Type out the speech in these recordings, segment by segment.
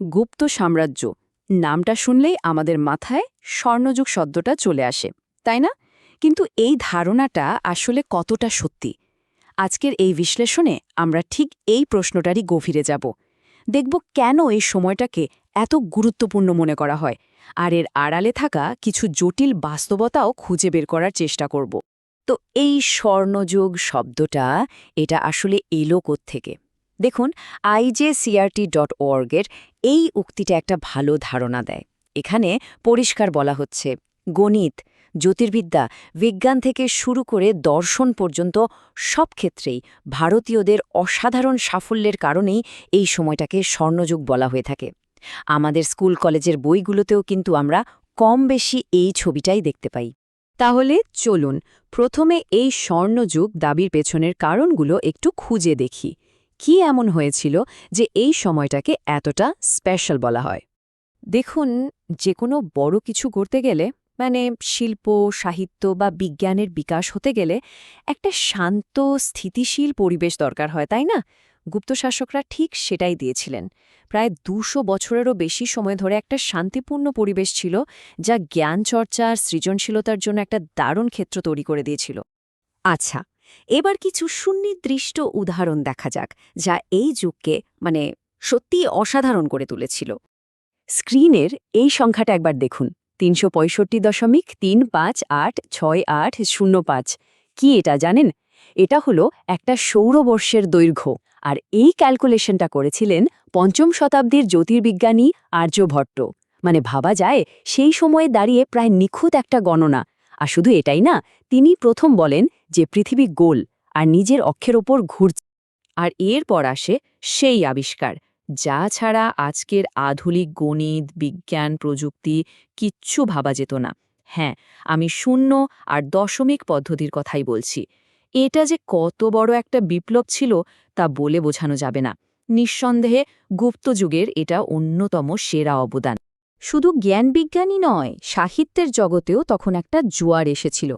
গুপ্ত সাম্রাজ্য। নামটা শুনলেই আমাদের মাথায় স্বর্ণযুগ শব্দটা চলে আসে, তাই না? কিন্তু এই ধারণাটা আসলে কতটা সত্যি? আজকের এই বিশ্লেষণে আমরা ঠিক এই প্রশ্নটারই গভীরে যাব। দেখব কেন এই সময়টাকে এত গুরুত্বপূর্ণ মনে করা হয়, আর এর আড়ালে থাকা কিছু জটিল বাস্তবতাও খুঁজে বের করার চেষ্টা করব। তো এই স্বর্ণযুগ শব্দটা, এটা আসলে এলো থেকে দেখুন আইজেসিআরটি ডট ওয়ার্গের এই উক্তিটা একটা ভালো ধারণা দেয়। এখানে পরিষ্কার বলা হচ্ছে, গণিত, জ্যোতির্বিদ্যা, বিজ্ঞান থেকে শুরু করে দর্শন পর্যন্ত সব ক্ষেত্রেই ভারতীয়দের অসাধারণ সাফল্যের কারণেই এই সময়টাকে স্বর্ণযুগ বলা হয়ে থাকে। আমাদের স্কুল কলেজের বইগুলোতেও কিন্তু আমরা কম বেশি এই ছবিটাই দেখতে পাই। তাহলে চলুন, প্রথমে এই স্বর্ণযুগ দাবির পেছনের কারণগুলো একটু খুঁজে দেখি। কি এমন হয়েছিল যে এই সময়টাকে এতটা স্পেশাল বলা হয়? দেখুন, যে কোনো বড় কিছু করতে গেলে মানে শিল্প, সাহিত্য বা বিজ্ঞানের বিকাশ হতে গেলে একটা শান্ত, স্থিতিশীল পরিবেশ দরকার হয়, তাই না? গুপ্ত শাসকরা ঠিক সেটাই দিয়েছিলেন। প্রায় দুশো বছরেরও বেশি সময় ধরে একটা শান্তিপূর্ণ পরিবেশ ছিল, যা জ্ঞান চর্চা আর সৃজনশীলতার জন্য একটা দারুণ ক্ষেত্র তৈরি করে দিয়েছিল। আচ্ছা এবার কিছু সুনির্দিষ্ট উদাহরণ দেখা যাক, যা এই যুগকে মানে সত্যিই অসাধারণ করে তুলেছিল। স্ক্রিনের এই সংখ্যাটা একবার দেখুন, তিনশো পঁয়ষট্টি দশমিক তিন পাঁচ আট ছয় আট শূন্য পাঁচ। কি এটা জানেন? এটা হলো একটা সৌরবর্ষের দৈর্ঘ্য, আর এই ক্যালকুলেশনটা করেছিলেন পঞ্চম শতাব্দীর জ্যোতির্বিজ্ঞানী আর্যভট্ট মানে ভাবা যায়, সেই সময়ে দাঁড়িয়ে প্রায় নিখুঁত একটা গণনা আর শুধু এটাই না, তিনি প্রথম বলেন যে পৃথিবী গোল আর নিজের অক্ষের ওপর ঘুরছে আর এরপর আসে সেই আবিষ্কার, যা ছাড়া আজকের আধুনিক গণিত, বিজ্ঞান, প্রযুক্তি কিচ্ছু ভাবা যেত না। হ্যাঁ আমি শূন্য আর দশমিক পদ্ধতির কথাই বলছি। এটা যে কত বড় একটা বিপ্লব ছিল তা বলে বোঝানো যাবে না। নিঃসন্দেহে গুপ্তযুগের এটা অন্যতম সেরা অবদান। শুধু জ্ঞানবিজ্ঞানই নয়, সাহিত্যের জগতেও তখন একটা জোয়ার এসেছিল।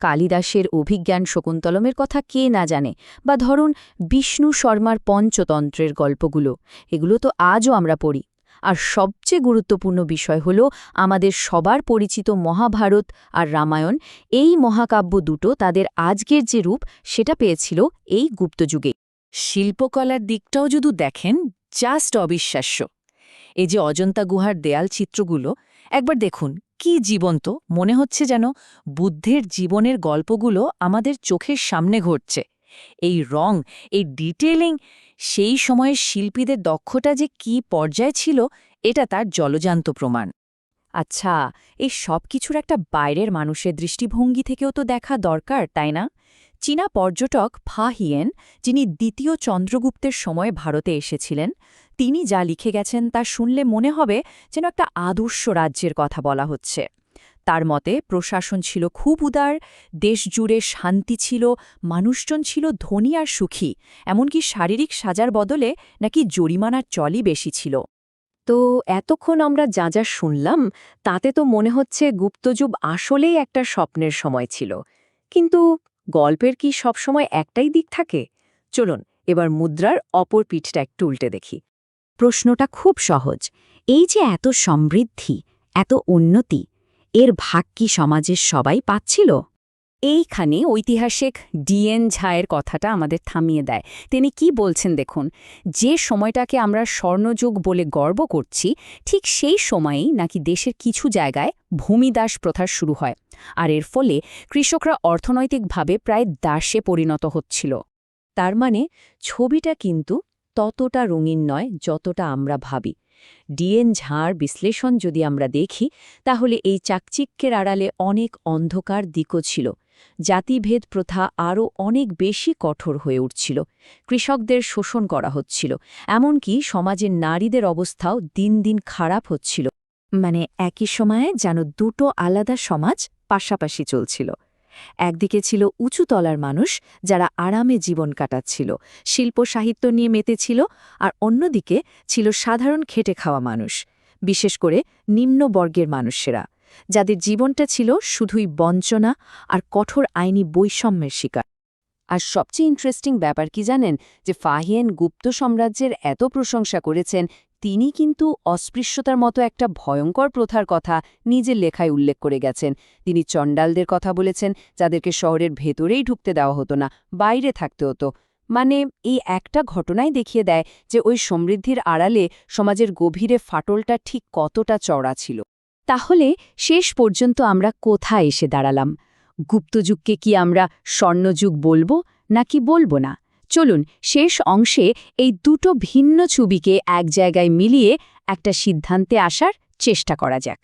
কালিদাসের অভিজ্ঞান শকুন্তলমের কথা কে না জানে, বা ধরুন বিষ্ণু শর্মার পঞ্চতন্ত্রের গল্পগুলো, এগুলো তো আজও আমরা পড়ি। আর সবচেয়ে গুরুত্বপূর্ণ বিষয় হল আমাদের সবার পরিচিত মহাভারত আর রামায়ণ, এই মহাকাব্য দুটো তাদের আজকের যে রূপ, সেটা পেয়েছিল এই গুপ্তযুগে। শিল্পকলার দিকটাও যদি দেখেন, জাস্ট অবিশ্বাস্য। এই যে অজন্তা গুহার দেয়াল চিত্রগুলো, একবার দেখুন, কি জীবন্ত! মনে হচ্ছে যেন বুদ্ধের জীবনের গল্পগুলো আমাদের চোখের সামনে ঘটছে। এই রং, এই ডিটেলিং সেই সময়ের শিল্পীদের দক্ষতা যে কি পর্যায়ে ছিল, এটা তার জলজান্ত প্রমাণ। আচ্ছা এই সব কিছুর একটা বাইরের মানুষের দৃষ্টিভঙ্গি থেকেও তো দেখা দরকার, তাই না? চীনা পর্যটক ফা হিয়েন, যিনি দ্বিতীয় চন্দ্রগুপ্তের সময় ভারতে এসেছিলেন তিনি যা লিখে গেছেন তা শুনলে মনে হবে যেন একটা আদর্শ রাজ্যের কথা বলা হচ্ছে। তার মতে, প্রশাসন ছিল খুব উদার দেশ জুড়ে শান্তি ছিল, মানুষজন ছিল ধনী আর সুখী, এমনকি শারীরিক সাজার বদলে নাকি জরিমানার চলই বেশি ছিল। তো এতক্ষণ আমরা যা যা শুনলাম, তাতে তো মনে হচ্ছে গুপ্তযুগ আসলেই একটা স্বপ্নের সময় ছিল। কিন্তু গল্পের কি সবসময় একটাই দিক থাকে? চলুন, এবার মুদ্রার অপর পিঠটা একটু উল্টে দেখি। প্রশ্নটা খুব সহজ। এই যে এত সমৃদ্ধি, এত উন্নতি, এর ভাগ কি সমাজের সবাই পাচ্ছিল? এইখানে ঐতিহাসিক ডিএন ঝায়ের কথাটা আমাদের থামিয়ে দেয়। তিনি কি বলছেন দেখুন, যে সময়টাকে আমরা স্বর্ণযুগ বলে গর্ব করছি, ঠিক সেই সময়েই নাকি দেশের কিছু জায়গায় ভূমিদাস প্রথা শুরু হয়। আর এর ফলে কৃষকরা অর্থনৈতিকভাবে প্রায় দাসে পরিণত হচ্ছিল। তার মানে ছবিটা কিন্তু ততটা রঙিন নয় যতটা আমরা ভাবি। ডিএন ঝাড় বিশ্লেষণ যদি আমরা দেখি, তাহলে এই চাকচিক্যের আড়ালে অনেক অন্ধকার দিকও ছিল। জাতিভেদ প্রথা আরও অনেক বেশি কঠোর হয়ে উঠছিল। কৃষকদের শোষণ করা হচ্ছিল। এমনকি সমাজের নারীদের অবস্থাও দিন দিন খারাপ হচ্ছিল। মানে একই সময়ে যেন দুটো আলাদা সমাজ পাশাপাশি চলছিল। একদিকে ছিল উঁচু তলার মানুষ যারা আরামে জীবন কাটাচ্ছিল, শিল্প সাহিত্য নিয়ে মেতেছিল, আর অন্যদিকে ছিল সাধারণ খেটে খাওয়া মানুষ, বিশেষ করে নিম্নবর্গের মানুষেরা, যাদের জীবনটা ছিল শুধুই বঞ্চনা আর কঠোর আইনি বৈষম্যের শিকার। আর সবচেয়ে ইন্টারেস্টিং ব্যাপার কি জানেন? যে ফাহিয়েন গুপ্ত সাম্রাজ্যের এত প্রশংসা করেছেন তিনি কিন্তু অস্পৃশ্যতার মতো একটা ভয়ঙ্কর প্রথার কথা নিজের লেখায় উল্লেখ করে গেছেন। তিনি চণ্ডালদের কথা বলেছেন, যাদেরকে শহরের ভেতরেই ঢুকতে দেওয়া হতো না, বাইরে থাকতে হতো। মানে এই একটা ঘটনাই দেখিয়ে দেয় যে ওই সমৃদ্ধির আড়ালে সমাজের গভীরে ফাটলটা ঠিক কতটা চড়া ছিল। তাহলে শেষ পর্যন্ত আমরা কোথায় এসে দাঁড়ালাম? গুপ্তযুগকে কি আমরা স্বর্ণযুগ বলব নাকি বলব না? চলুন শেষ অংশে এই দুটো ভিন্ন ছবিকে এক জায়গায় মিলিয়ে একটা সিদ্ধান্তে আসার চেষ্টা করা যাক।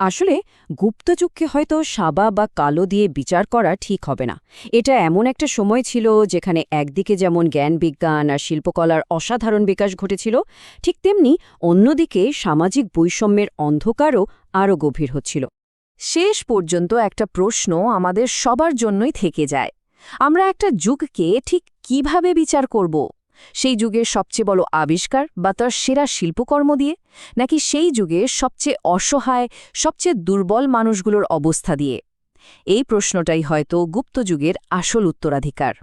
আসলে গুপ্তযুগকে হয়তো সাবা বা কালো দিয়ে বিচার করা ঠিক হবে না। এটা এমন একটা সময় ছিল যেখানে একদিকে যেমন জ্ঞান বিজ্ঞান আর শিল্পকলার অসাধারণ বিকাশ ঘটেছিল, ঠিক তেমনি অন্যদিকে সামাজিক বৈষম্যের অন্ধকারও আরও গভীর হচ্ছিল। শেষ পর্যন্ত একটা প্রশ্ন আমাদের সবার জন্যই থেকে যায়। আমরা একটা যুগকে ঠিক কীভাবে বিচার করব? সেই যুগের সবচেয়ে বড় আবিষ্কার বা তার সেরা শিল্পকর্ম দিয়ে, নাকি সেই যুগে সবচেয়ে অসহায়, সবচেয়ে দুর্বল মানুষগুলোর অবস্থা দিয়ে? এই প্রশ্নটাই হয়তো গুপ্তযুগের আসল উত্তরাধিকার।